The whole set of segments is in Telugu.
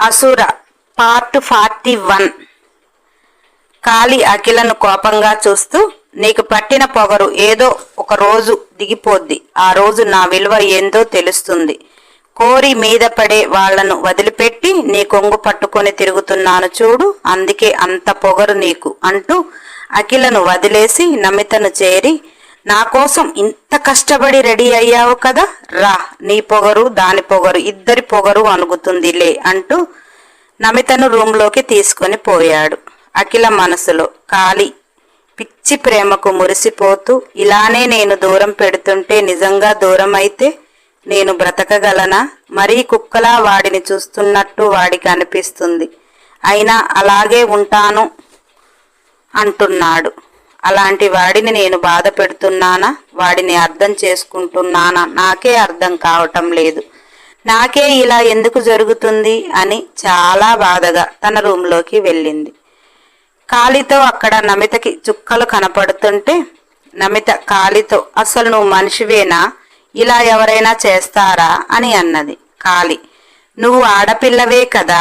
Asura part forty one Kali అఖిలను కోపంగా చూస్తూ నీకు పట్టిన పొగరు ఏదో ఒక రోజు దిగిపోద్ది. ఆ రోజు నా విలువ ఏందో తెలుస్తుంది. కోరి మీద పడే వాళ్ళను వదిలిపెట్టి నీ కొంగు పట్టుకొని తిరుగుతున్నాను చూడు అందుకే అంత పొగరు నీకు అంటూ అఖిలను వదిలేసి నమితను చేరి నా కోసం ఇంత కష్టపడి రెడీ అయ్యావు కదా రా నీ పొగరు దాని పొగరు ఇద్దరి పొగరు అనుగుతుందిలే అంటూ నమితను రూంలోకి తీసుకొని పోయాడు. అఖిల మనసులో కాలి పిచ్చి ప్రేమకు మురిసిపోతూ ఇలానే నేను దూరం పెడుతుంటే నిజంగా దూరం అయితే నేను బ్రతకగలనా? మరీ కుక్కలా వాడిని చూస్తున్నట్టు వాడికి అనిపిస్తుంది. అయినా అలాగే ఉంటాను అంటున్నాడు. అలాంటి వాడిని నేను బాధ పెడుతున్నానా? వాడిని అర్థం చేసుకుంటున్నానా? నాకే అర్థం కావటం లేదు. నాకే ఇలా ఎందుకు జరుగుతుంది? అని చాలా బాధగా తన రూమ్లోకి వెళ్ళింది. కాలితో అక్కడ నమితకి చుక్కలు కనపడుతుంటే నమిత కాలితో అసలు నువ్వు మనిషివేనా? ఇలా ఎవరైనా చేస్తారా? అని అన్నది కాలి. నువ్వు ఆడపిల్లవే కదా.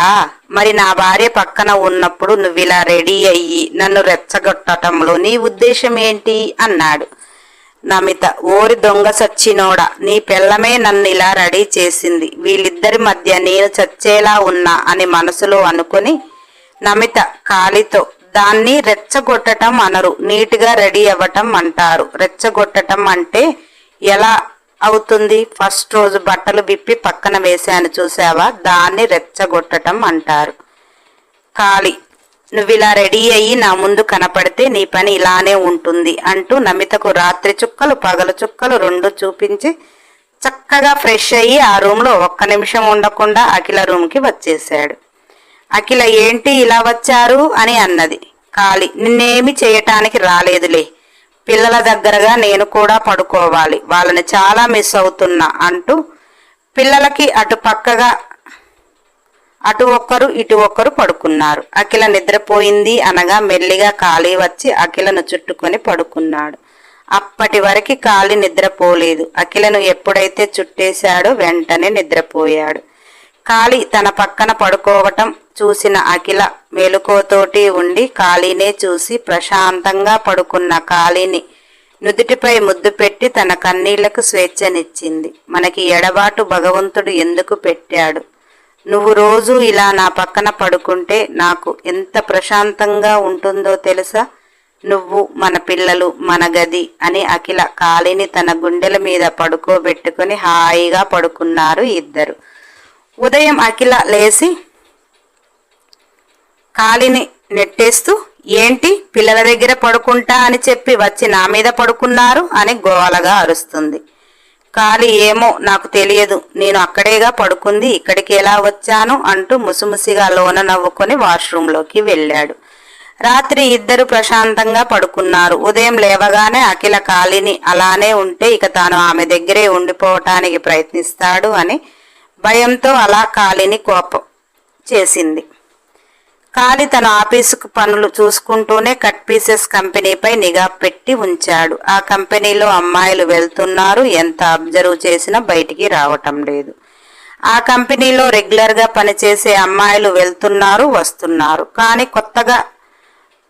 మరి నా భార్య పక్కన ఉన్నప్పుడు నువ్వు ఇలా రెడీ అయ్యి నన్ను రెచ్చగొట్టటంలో నీ ఉద్దేశం ఏంటి అన్నాడు. నమిత ఓరి దొంగ సచ్చినోడా నీ పిల్లమే నన్ను ఇలా రెడీ చేసింది. వీళ్ళిద్దరి మధ్య నేను చచ్చేలా ఉన్నా అని మనసులో అనుకుని నమిత కాలితో దాన్ని రెచ్చగొట్టటం అనరు నీట్గా రెడీ అవ్వటం అంటారు. రెచ్చగొట్టటం అంటే ఎలా? అవుతుంది. ఫస్ట్ రోజు బట్టలు విప్పి పక్కన వేశాను చూసావా దాన్ని రెచ్చగొట్టటం అంటారు. కాళి నువ్వు ఇలా రెడీ అయ్యి నా ముందు కనపడితే నీ పని ఇలానే ఉంటుంది అంటూ నమితకు రాత్రి చుక్కలు పగలు చుక్కలు రెండు చూపించి చక్కగా ఫ్రెష్ అయ్యి ఆ రూమ్లో ఒక్క నిమిషం ఉండకుండా అఖిల రూమ్కి వచ్చేశాడు. అఖిల ఏంటి ఇలా వచ్చారు? అని అన్నది. కాళి నిన్నేమి చేయటానికి రాలేదులే. పిల్లల దగ్గరగా నేను కూడా పడుకోవాలి. వాళ్ళని చాలా మిస్ అవుతున్నా అంటూ పిల్లలకి అటు పక్కగా అటు ఒక్కరు ఇటు ఒక్కరు పడుకున్నారు. అఖిల నిద్రపోయింది అనగా మెల్లిగా ఖాళీ వచ్చి అఖిలను చుట్టుకొని పడుకున్నాడు. అప్పటి వరకు ఖాళీ నిద్రపోలేదు. అఖిలను ఎప్పుడైతే చుట్టేశాడో వెంటనే నిద్రపోయాడు. కాళీ తన పక్కన పడుకోవటం చూసిన అఖిల మెలుకోతోటి ఉండి కాళీనే చూసి ప్రశాంతంగా పడుకున్న కాళీని నుదుటిపై ముద్దు పెట్టి తన కన్నీళ్ళకు స్వేచ్ఛనిచ్చింది. మనకి ఎడబాటు భగవంతుడు ఎందుకు పెట్టాడు? నువ్వు రోజు ఇలా నా పక్కన పడుకుంటే నాకు ఎంత ప్రశాంతంగా ఉంటుందో తెలుసా? నువ్వు మన పిల్లలు మన గది అని అఖిల కాళీని తన గుండెల మీద పడుకోబెట్టుకుని హాయిగా పడుకున్నారు ఇద్దరు. ఉదయం అఖిల లేచి కాలిని నెట్టేస్తూ ఏంటి పిల్లల దగ్గర పడుకుంటా అని చెప్పి వచ్చి నా మీద పడుకున్నారు? అని గోవాలగా అరుస్తుంది. కాలి ఏమో నాకు తెలియదు. నేను అక్కడేగా పడుకుంది. ఇక్కడికి ఎలా వచ్చాను? అంటూ ముసిముసిగా లోన నవ్వుకొని వాష్రూంలోకి వెళ్ళాడు. రాత్రి ఇద్దరు ప్రశాంతంగా పడుకున్నారు. ఉదయం లేవగానే అఖిల కాలిని అలానే ఉంటే ఇక తాను ఆమె దగ్గరే ఉండిపోవటానికి ప్రయత్నిస్తాడు అని భయంతో అలా కాలిని కోపం చేసింది. కాలి తన ఆఫీసుకు పనులు చూసుకుంటూనే కట్ పీసెస్ కంపెనీపై నిఘా పెట్టి ఉంచాడు. ఆ కంపెనీలో అమ్మాయిలు వెళ్తున్నారు. ఎంత అబ్జర్వ్ చేసినా బయటికి రావటం లేదు. ఆ కంపెనీలో రెగ్యులర్గా పనిచేసే అమ్మాయిలు వెళ్తున్నారు వస్తున్నారు. కానీ కొత్తగా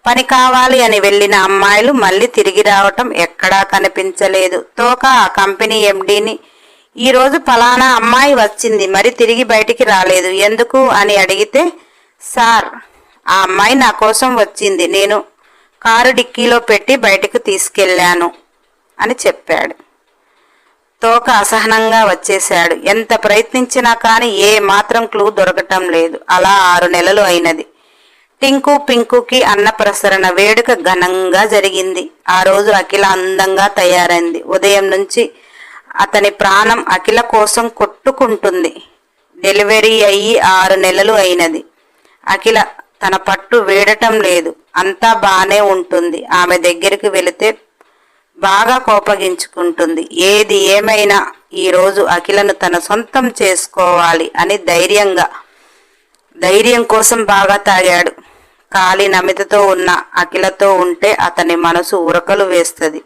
పని కావాలి అని వెళ్ళిన అమ్మాయిలు మళ్ళీ తిరిగి రావటం ఎక్కడా కనిపించలేదు. తోక ఆ కంపెనీ ఎండీని ఈరోజు ఫలానా అమ్మాయి వచ్చింది మరి తిరిగి బయటికి రాలేదు. ఎందుకు? అని అడిగితే సార్ ఆ అమ్మాయి నా కోసం వచ్చింది. నేను కారు డిక్కీలో పెట్టి బయటకు తీసుకెళ్ళాను అని చెప్పాడు. తోక అసహనంగా వచ్చేశాడు. ఎంత ప్రయత్నించినా కానీ ఏ మాత్రం క్లూ దొరకటం లేదు. అలా ఆరు నెలలు అయినది. టింకు పింకుకి అన్నప్రసరణ వేడుక ఘనంగా జరిగింది. ఆ రోజు అఖిల అందంగా తయారైంది. ఉదయం నుంచి అతని ప్రాణం అఖిల కోసం కొట్టుకుంటుంది. డెలివరీ అయ్యి ఆరు నెలలు అయినది. అఖిల తన పట్టు వేడటం లేదు. అంతా బానే ఉంటుంది. ఆమె దగ్గరికి వెళితే బాగా కోపగించుకుంటుంది. ఏది ఏమైనా ఈరోజు అఖిలను తన సొంతం చేసుకోవాలి అని ధైర్యంగా ధైర్యం కోసం బాగా తాగాడు. కాలి నమితతో ఉన్న అఖిలతో ఉంటే అతని మనసు ఉరకలు వేస్తుంది.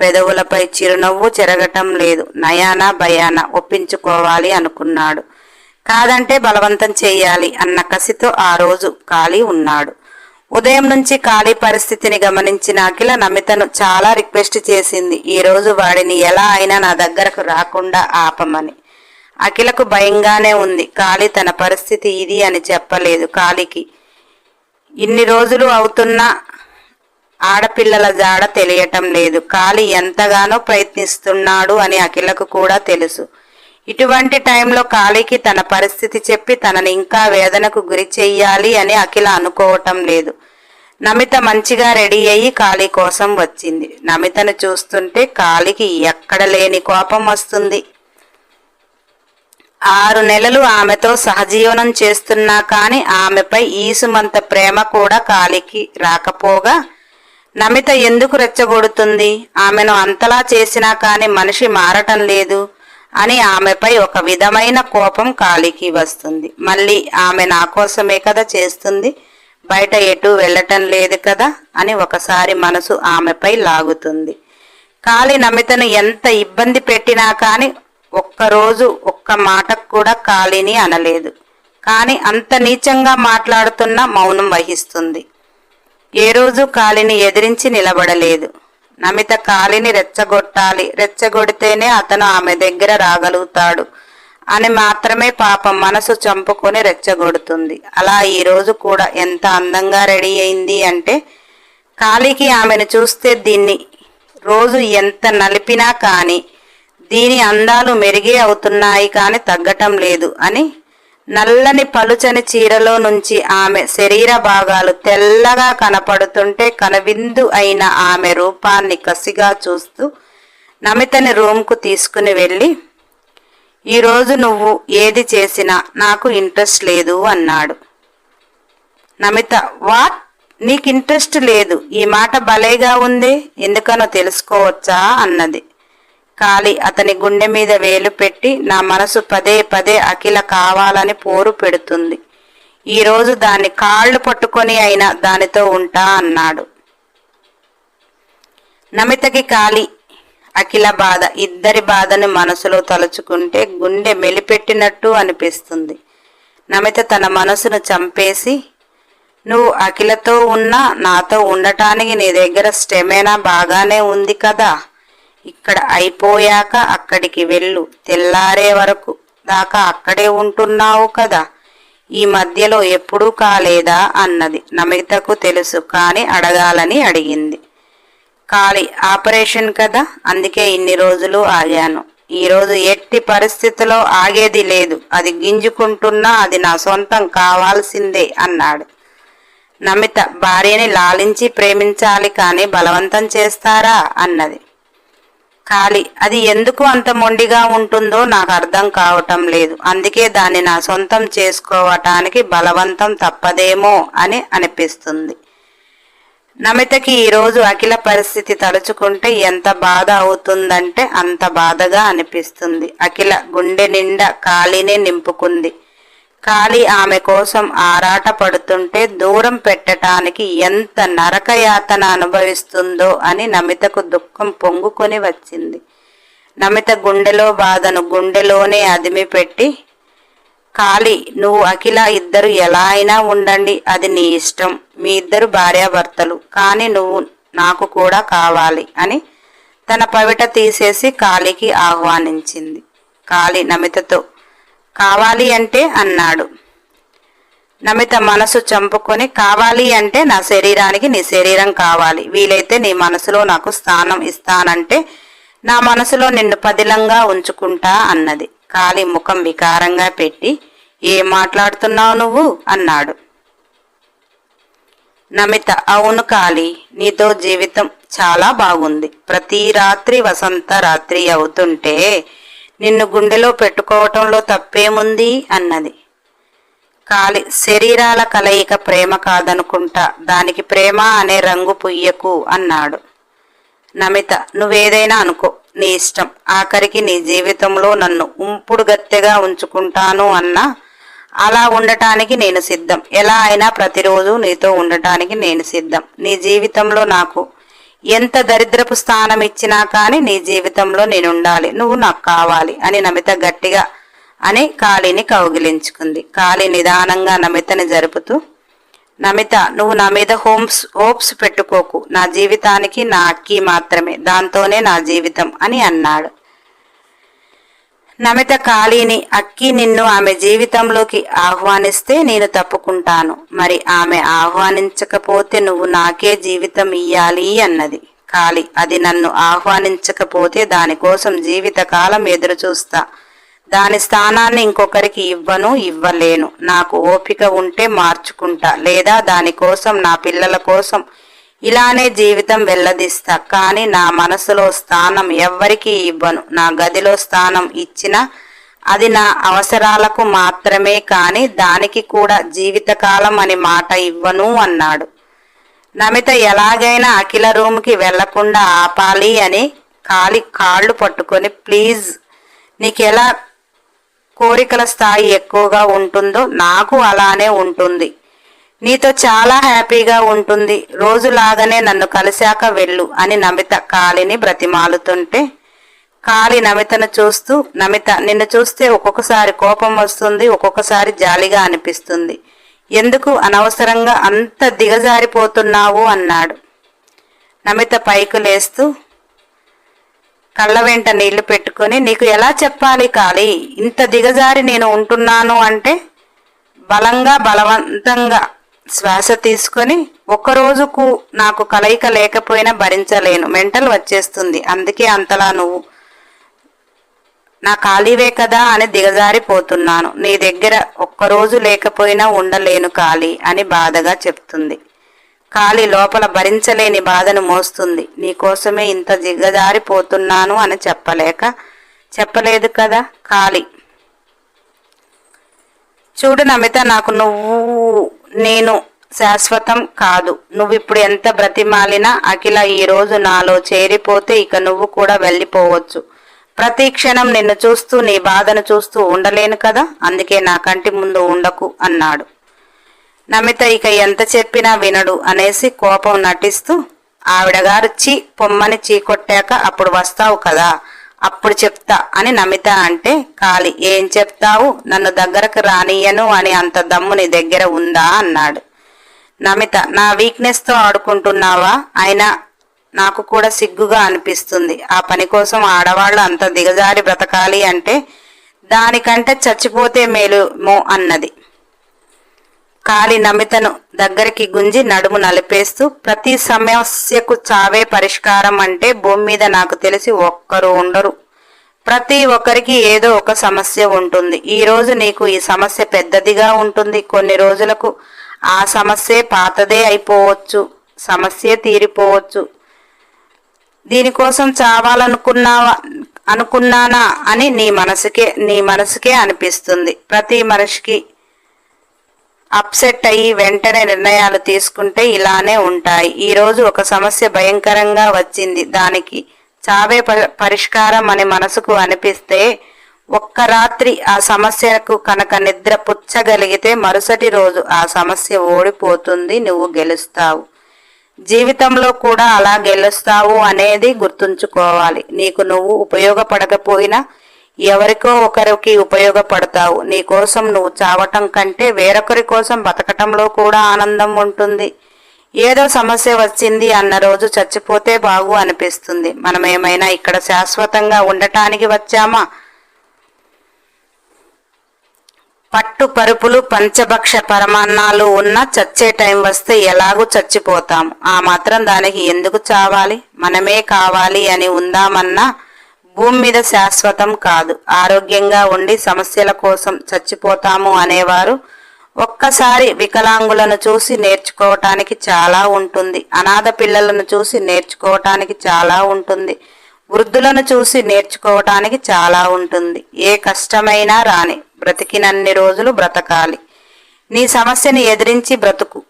పెదవులపై చిరునవ్వు చెరగటం లేదు. నయానా భయాన ఒప్పించుకోవాలి అనుకున్నాడు. కాదంటే బలవంతం చేయాలి అన్న కసితో ఆ రోజు ఖాళీ ఉన్నాడు. ఉదయం నుంచి ఖాళీ పరిస్థితిని గమనించిన అఖిల నమితను చాలా రిక్వెస్ట్ చేసింది. ఈ రోజు వాడిని ఎలా అయినా నా దగ్గరకు రాకుండా ఆపమని. అఖిలకు భయంగానే ఉంది. ఖాళీ తన పరిస్థితి ఇది అని చెప్పలేదు. ఖాళీకి ఇన్ని రోజులు అవుతున్నా ఆడపిల్లల జాడ తెలియటం లేదు. కాలి ఎంతగానో ప్రయత్నిస్తున్నాడు అని అఖిలకు కూడా తెలుసు. ఇటువంటి టైంలో కాళీకి తన పరిస్థితి చెప్పి తనని ఇంకా వేదనకు గురి చెయ్యాలి అని అఖిల అనుకోవటం లేదు. నమిత మంచిగా రెడీ అయ్యి కాళీ కోసం వచ్చింది. నమితను చూస్తుంటే కాళీకి ఎక్కడ లేని కోపం వస్తుంది. ఆరు నెలలు ఆమెతో సహజీవనం చేస్తున్నా కాని ఆమెపై ఈసుమంత ప్రేమ కూడా కాలికి రాకపోగా నమిత ఎందుకు రెచ్చగొడుతుంది? ఆమెను అంతలా చేసినా కాని మనిషి మారటం లేదు అని ఆమెపై ఒక విధమైన కోపం కాలికి వస్తుంది. మళ్ళీ ఆమె నా కోసమే కదా చేస్తుంది? బయట ఎటు వెళ్ళటం లేదు కదా? అని ఒకసారి మనసు ఆమెపై లాగుతుంది. కాళీ నమితను ఎంత ఇబ్బంది పెట్టినా కాని ఒక్కరోజు ఒక్క మాటకు కూడా కాళీని అనలేదు. కాని అంత నీచంగా మాట్లాడుతున్న మౌనం వహిస్తుంది. ఏ రోజు కాలిని ఎదిరించి నిలబడలేదు. నమిత కాలిని రెచ్చగొట్టాలి. రెచ్చగొడితేనే అతను ఆమె దగ్గర రాగలుగుతాడు. అని మాత్రమే పాపం మనసు చంపుకొని రెచ్చగొడుతుంది. అలా ఈ రోజు కూడా ఎంత అందంగా రెడీ అయింది అంటే కాలికి ఆమెను చూస్తే దీన్ని రోజు ఎంత నలిపినా కానీ దీని అందాలు మెరుగే అవుతున్నాయి కానీ తగ్గటం లేదు అని నల్లని పలుచని చీరలో నుంచి ఆమె శరీర భాగాలు తెల్లగా కనపడుతుంటే కనవిందు అయిన ఆమె రూపాన్ని కసిగా చూస్తూ నమితని రూమ్కు తీసుకుని వెళ్ళి ఈరోజు నువ్వు ఏది చేసినా నాకు ఇంట్రెస్ట్ లేదు అన్నాడు. నమిత వాట్? నీకు ఇంట్రెస్ట్ లేదు. ఈ మాట భలేగా ఉంది? ఎందుకనో తెలుసుకోవచ్చా? అన్నది. కాలి. అతని గుండె మీద వేలు పెట్టి నా మనసు పదే పదే అఖిల కావాలని పోరు పెడుతుంది. ఈరోజు దాన్ని కాళ్ళు పట్టుకొని అయినా దానితో ఉంటా అన్నాడు. నమితకి కాలి. అఖిల బాధ. ఇద్దరి బాధను మనసులో తలుచుకుంటే గుండె మెలిపెట్టినట్టు అనిపిస్తుంది. నమిత తన మనసును చంపేసి నువ్వు అఖిలతో ఉన్నా నాతో ఉండటానికి నీ దగ్గర స్టెమేనా బాగానే ఉంది కదా? ఇక్కడ అయిపోయాక అక్కడికి వెళ్ళు. తెల్లారే వరకు దాకా అక్కడే ఉంటున్నావు కదా. ఈ మధ్యలో ఎప్పుడూ కాలేదా? అన్నది. నమితకు తెలుసు కానీ అడగాలని అడిగింది. కాలి ఆపరేషన్ కదా? అందుకే ఇన్ని రోజులు ఆగాను. ఈరోజు ఎట్టి పరిస్థితిలో ఆగేది లేదు. అది గింజుకుంటున్నా అది నా సొంతం కావాల్సిందే అన్నాడు. నమిత భార్యని లాలించి ప్రేమించాలి కానీ బలవంతం చేస్తారా? అన్నది. ఖాళీ. అది ఎందుకు అంత మొండిగా ఉంటుందో నాకు అర్థం కావటం లేదు. అందుకే దాన్ని నా సొంతం చేసుకోవటానికి బలవంతం తప్పదేమో అని అనిపిస్తుంది. నమితకి ఈరోజు అఖిల పరిస్థితి తలుచుకుంటే ఎంత బాధ అవుతుందంటే అంత బాధగా అనిపిస్తుంది. అఖిల గుండె నిండా ఖాళీనే నింపుకుంది. కాళీ ఆమె కోసం ఆరాట పడుతుంటే దూరం పెట్టటానికి ఎంత నరకయాతన అనుభవిస్తుందో అని నమితకు దుఃఖం పొంగుకొని వచ్చింది. నమిత గుండెలో బాధను గుండెలోనే అదిమి పెట్టి కాళీ నువ్వు అఖిల ఇద్దరు ఎలా అయినా ఉండండి అది నీ ఇష్టం. మీ ఇద్దరు భార్యాభర్తలు కానీ నువ్వు నాకు కూడా కావాలి అని తన పవిట తీసేసి కాళీకి ఆహ్వానించింది. కాళీ నమితతో కావాలి అంటే అన్నాడు. నమిత మనసు చంపుకొని కావాలి అంటే నా శరీరానికి నీ శరీరం కావాలి. వీలైతే నీ మనసులో నాకు స్థానం ఇస్తానంటే నా మనసులో నిన్ను పదిలంగా ఉంచుకుంటా అన్నది. కాలి ముఖం వికారంగా పెట్టి ఏం మాట్లాడుతున్నావు నువ్వు? అన్నాడు. నమిత అవును కాలి నీతో జీవితం చాలా బాగుంది. ప్రతి రాత్రి వసంత రాత్రి అవుతుంటే నిన్ను గుండెలో పెట్టుకోవటంలో తప్పేముంది? అన్నది. కాలి శరీరాల కలయిక ప్రేమ కాదనుకుంటా. దానికి ప్రేమ అనే రంగు పుయ్యకు అన్నాడు. నమిత నువ్వేదైనా అనుకో. నీ ఇష్టం. ఆఖరికి నీ జీవితంలో నన్ను ఉంపుడు గత్తెగా ఉంచుకుంటాను అన్నా. అలా ఉండటానికి నేను సిద్ధం. ఎలా అయినా ప్రతిరోజు నీతో ఉండటానికి నేను సిద్ధం. నీ జీవితంలో నాకు ఎంత దరిద్రపు స్థానం ఇచ్చినా కానీ నీ జీవితంలో నేను ఉండాలి నువ్వు నాకు కావాలి అని నమిత గట్టిగా అని కాళీని కౌగిలించుకుంది. కాళీ నిదానంగా నమితని జరుపుతూ నమిత నువ్వు నా మీద హోమ్స్ హోప్స్ పెట్టుకోకు. నా జీవితానికి నా అక్కి మాత్రమే. దాంతోనే నా జీవితం అని అన్నాడు. నమిత కాళీని అక్కి నిన్ను ఆమె జీవితంలోకి ఆహ్వానిస్తే నేను తప్పుకుంటాను. మరి ఆమె ఆహ్వానించకపోతే నువ్వు నాకే జీవితం ఇయ్యాలి అన్నది. కాళీ అది నన్ను ఆహ్వానించకపోతే దానికోసం జీవితకాలం ఎదురు చూస్తా. దాని స్థానాన్ని ఇంకొకరికి ఇవ్వను ఇవ్వలేను. నాకు ఓపిక ఉంటే మార్చుకుంటా. లేదా దానికోసం నా పిల్లల కోసం ఇలానే జీవితం వెల్లదిస్తా. కానీ నా మనసులో స్థానం ఎవ్వరికీ ఇవ్వను. నా గదిలో స్థానం ఇచ్చిన అది నా అవసరాలకు మాత్రమే కానీ దానికి కూడా జీవితకాలం అని మాట ఇవ్వను అన్నాడు. నమిత ఎలాగైనా అఖిల రూమ్కి వెళ్ళకుండా ఆపాలి అని కాలి కాళ్ళు పట్టుకొని ప్లీజ్ నీకెలా కోరికల స్థాయి ఎక్కువగా ఉంటుందో నాకు అలానే ఉంటుంది. నీతో చాలా హ్యాపీగా ఉంటుంది. రోజులాగానే నన్ను కలిశాక వెళ్ళు అని నమిత కాళిని బ్రతిమాలుతుంటే కాలి నమితను చూస్తూ నమిత నిన్ను చూస్తే ఒక్కొక్కసారి కోపం వస్తుంది ఒక్కొక్కసారి జాలిగా అనిపిస్తుంది. ఎందుకు అనవసరంగా అంత దిగజారిపోతున్నావు? అన్నాడు. నమిత పైకి లేస్తూ కళ్ళ వెంట నీళ్ళు పెట్టుకొని నీకు ఎలా చెప్పాలి కాళీ? ఇంత దిగజారి నేను ఉంటున్నాను అంటే బలంగా బలవంతంగా శ్వాస తీసుకొని ఒక్కరోజుకు నాకు కలయిక లేకపోయినా భరించలేను. మెంటల్ వచ్చేస్తుంది. అందుకే అంతలా నువ్వు. నా ఖాళీవే కదా అని దిగజారిపోతున్నాను. నీ దగ్గర ఒక్కరోజు లేకపోయినా ఉండలేను ఖాళీ అని బాధగా చెప్తుంది. ఖాళీ లోపల భరించలేని బాధను మోస్తుంది. నీకోసమే ఇంత దిగజారిపోతున్నాను అని చెప్పలేక చెప్పలేదు కదా ఖాళీ. చూడు నమిత నాకు నువ్వు నేను శాశ్వతం కాదు. నువ్వు ఇప్పుడు ఎంత బ్రతిమాలినా అఖిల ఈరోజు నాలో చేరిపోతే ఇక నువ్వు కూడా వెళ్ళిపోవచ్చు. ప్రతి క్షణం నిన్ను చూస్తూ నీ బాధను చూస్తూ ఉండలేను కదా? అందుకే నా కంటి ముందు ఉండకు అన్నాడు. నమిత ఇక ఎంత చెప్పినా వినడు అనేసి కోపం నటిస్తూ ఆవిడగారు చీ పొమ్మని చీకొట్టాక అప్పుడు వస్తావు కదా? అప్పుడు చెప్తా అని నమిత అంటే కాలి ఏం చెప్తావు? నన్ను దగ్గరకు రానియను అని అంత దమ్ము నీ దగ్గర ఉందా? అన్నాడు. నమిత నా వీక్నెస్తో ఆడుకుంటున్నావా? అయినా నాకు కూడా సిగ్గుగా అనిపిస్తుంది. ఆ పని కోసం ఆడవాళ్ళు అంత దిగజారి బ్రతకాలి అంటే దానికంటే చచ్చిపోతే మేలుమో అన్నది. కాలి నమితను దగ్గరికి గుంజి నడుము నలిపేస్తూ ప్రతి సమస్యకు చావే పరిష్కారం అంటే భూమి మీద నాకు తెలిసి ఒక్కరు ఉండరు. ప్రతి ఒక్కరికి ఏదో ఒక సమస్య ఉంటుంది. ఈ రోజు నీకు ఈ సమస్య పెద్దదిగా ఉంటుంది. కొన్ని రోజులకు ఆ సమస్యే పాతదే అయిపోవచ్చు. సమస్యే తీరిపోవచ్చు. దీనికోసం చావాలనుకున్నావా అనుకున్నానా? అని నీ మనసుకే నీ మనసుకే అనిపిస్తుంది. ప్రతి మనిషికి అప్సెట్ అయ్యి వెంటనే నిర్ణయాలు తీసుకుంటే ఇలానే ఉంటాయి. ఈ రోజు ఒక సమస్య భయంకరంగా వచ్చింది. దానికి చావే పరిష్కారం అని మనసుకు అనిపిస్తే ఒక్క రాత్రి ఆ సమస్యకు కనుక నిద్ర పుచ్చగలిగితే మరుసటి రోజు ఆ సమస్య ఓడిపోతుంది నువ్వు గెలుస్తావు. జీవితంలో కూడా అలా గెలుస్తావు అనేది గుర్తుంచుకోవాలి. నీకు నువ్వు ఉపయోగపడకపోయినా ఎవరికో ఒకరికి ఉపయోగపడతావు. నీ కోసం నువ్వు చావటం కంటే వేరొకరి కోసం బతకటంలో కూడా ఆనందం ఉంటుంది. ఏదో సమస్య వచ్చింది అన్న రోజు చచ్చిపోతే బాగు అనిపిస్తుంది. మనం ఏమైనా ఇక్కడ శాశ్వతంగా ఉండటానికి వచ్చామా? పట్టు పరుపులు పంచభక్ష పరమాన్నాలు ఉన్న చచ్చే టైం వస్తే ఎలాగూ చచ్చిపోతాము ఆ మాత్రం దానికి ఎందుకు చావాలి? మనమే కావాలి అని ఉందామన్నా భూమి మీద శాశ్వతం కాదు. ఆరోగ్యంగా ఉండి సమస్యల కోసం చచ్చిపోతాము అనేవారు ఒక్కసారి వికలాంగులను చూసి నేర్చుకోవటానికి చాలా ఉంటుంది. అనాథ పిల్లలను చూసి నేర్చుకోవటానికి చాలా ఉంటుంది. వృద్ధులను చూసి నేర్చుకోవటానికి చాలా ఉంటుంది. ఏ కష్టమైనా రాని బ్రతికినన్ని రోజులు బ్రతకాలి. నీ సమస్యని ఎదిరించి బ్రతుకు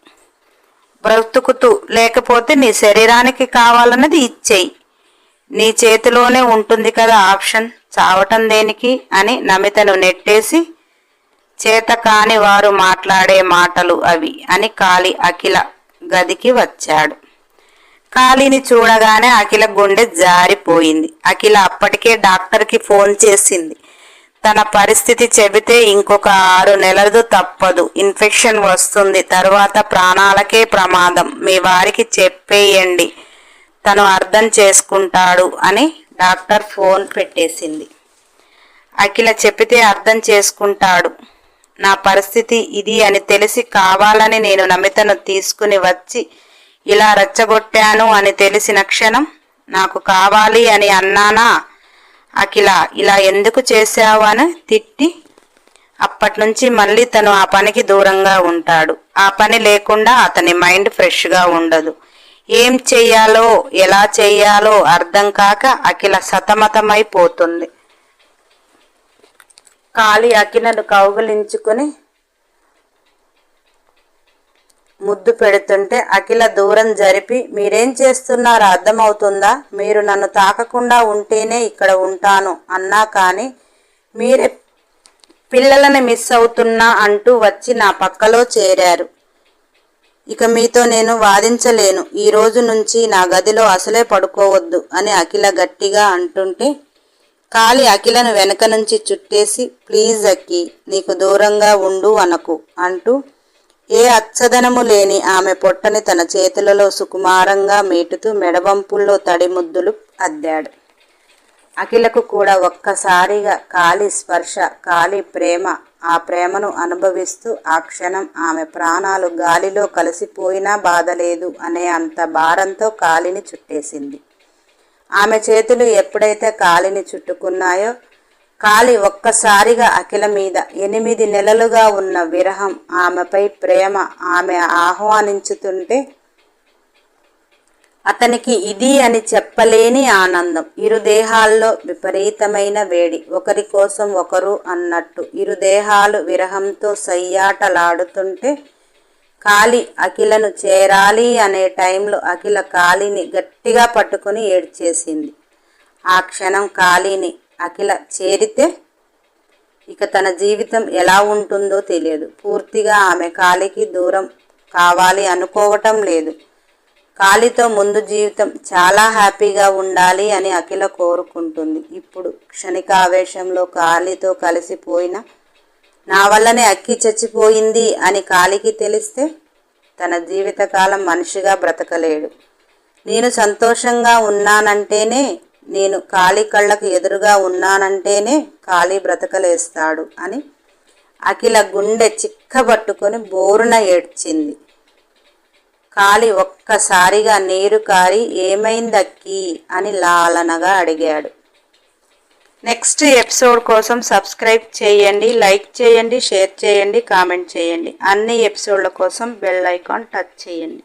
బ్రతుకుతూ లేకపోతే నీ శరీరానికి కావాలన్నది ఇచ్చేయి. నీ చేతిలోనే ఉంటుంది కదా ఆప్షన్. చావటం దేనికి అని నమితను నెట్టేసి చేత కాని వారు మాట్లాడే మాటలు అవి అని కాళి అఖిల గదికి వచ్చాడు. కాళీని చూడగానే అఖిల గుండె జారిపోయింది. అఖిల అప్పటికే డాక్టర్కి ఫోన్ చేసింది. తన పరిస్థితి చెబితే ఇంకొక ఆరు నెలలు తప్పదు. ఇన్ఫెక్షన్ వస్తుంది. తరువాత ప్రాణాలకే ప్రమాదం. మీ వారికి చెప్పేయండి. తను అర్థం చేసుకుంటాడు అని డాక్టర్ ఫోన్ పెట్టేసింది. అఖిల చెప్పితే అర్థం చేసుకుంటాడు. నా పరిస్థితి ఇది అని తెలిసి కావాలని నేను నమితను తీసుకుని వచ్చి ఇలా రెచ్చగొట్టాను అని తెలిసిన క్షణం నాకు కావాలి అని అన్నానా? అఖిల ఇలా ఎందుకు చేశావు అని తిట్టి అప్పటి నుంచి మళ్ళీ తను ఆ పనికి దూరంగా ఉంటాడు. ఆ పని లేకుండా అతని మైండ్ ఫ్రెష్గా ఉండదు. ఏం చెయ్యాలో ఎలా చెయ్యాలో అర్థం కాక అఖిల సతమతమైపోతుంది. కాలి అఖిలను కౌగిలించుకుని ముద్దు పెడుతుంటే అఖిల దూరం జరిపి మీరేం చేస్తున్నారో అర్థమవుతుందా? మీరు నన్ను తాకకుండా ఉంటేనే ఇక్కడ ఉంటాను అన్నా కానీ మీరే పిల్లలని మిస్ అవుతున్నా అంటూ వచ్చి నా పక్కలో చేరారు. ఇక మీతో నేను వాదించలేను. ఈ రోజు నుంచి నా గదిలో అసలే పడుకోవద్దు అని అఖిల గట్టిగా అంటుంటే కాలి అఖిలను వెనక నుంచి చుట్టేసి ప్లీజ్ అక్కి నీకు దూరంగా ఉండు అనకు అంటూ ఏ అచ్చదనము లేని ఆమె పొట్టని తన చేతులలో సుకుమారంగా మీటుతూ మెడవంపుల్లో తడి ముద్దులు అద్దాడు. అఖిలకు కూడా ఒక్కసారిగా కాలి స్పర్శ కాలి ప్రేమ ఆ ప్రేమను అనుభవిస్తూ ఆ క్షణం ఆమె ప్రాణాలు గాలిలో కలిసిపోయినా బాధలేదు అనే అంత భారంతో కాలిని చుట్టేసింది. ఆమె చేతులు ఎప్పుడైతే కాలిని చుట్టుకున్నాయో కాలి ఒక్కసారిగా అఖిల మీద ఎనిమిది నెలలుగా ఉన్న విరహం ఆమెపై ప్రేమ ఆమె ఆహ్వానించుతుంటే అతనికి ఇది అని చెప్పలేని ఆనందం. ఇరు దేహాల్లో విపరీతమైన వేడి. ఒకరి కోసం ఒకరు అన్నట్టు. ఇరు దేహాలు విరహంతో సయ్యాటలాడుతుంటే కాలి అఖిలను చేరాలి అనే టైంలో అఖిల కాలిని గట్టిగా పట్టుకుని ఏడ్చేసింది. ఆ క్షణం కాలిని అఖిల చేరితే ఇక తన జీవితం ఎలా ఉంటుందో తెలియదు. పూర్తిగా ఆమె కాలికి దూరం కావాలి అనుకోవటం లేదు. కాలితో ముందు జీవితం చాలా హ్యాపీగా ఉండాలి అని అఖిల కోరుకుంటుంది. ఇప్పుడు క్షణికావేశంలో కాలితో కలిసిపోయిన నా వల్లనే అక్కి చచ్చిపోయింది అని కాలికి తెలిస్తే తన జీవితకాలం మనిషిగా బ్రతకలేడు. నేను సంతోషంగా ఉన్నానంటేనే నేను కాళీ కళ్ళకు ఎదురుగా ఉన్నానంటేనే కాళీ బ్రతకలేస్తాడు అని అఖిల గుండె చిక్కబట్టుకొని బోరున ఏడ్చింది. కాలి ఒక్కసారిగా నీరు కారి ఏమైందక్కి? అని లాలనగా అడిగాడు. నెక్స్ట్ ఎపిసోడ్ కోసం సబ్స్క్రైబ్ చేయండి లైక్ చేయండి షేర్ చేయండి కామెంట్ చేయండి. అన్ని ఎపిసోడ్ల కోసం బెల్ ఐకాన్ టచ్ చేయండి.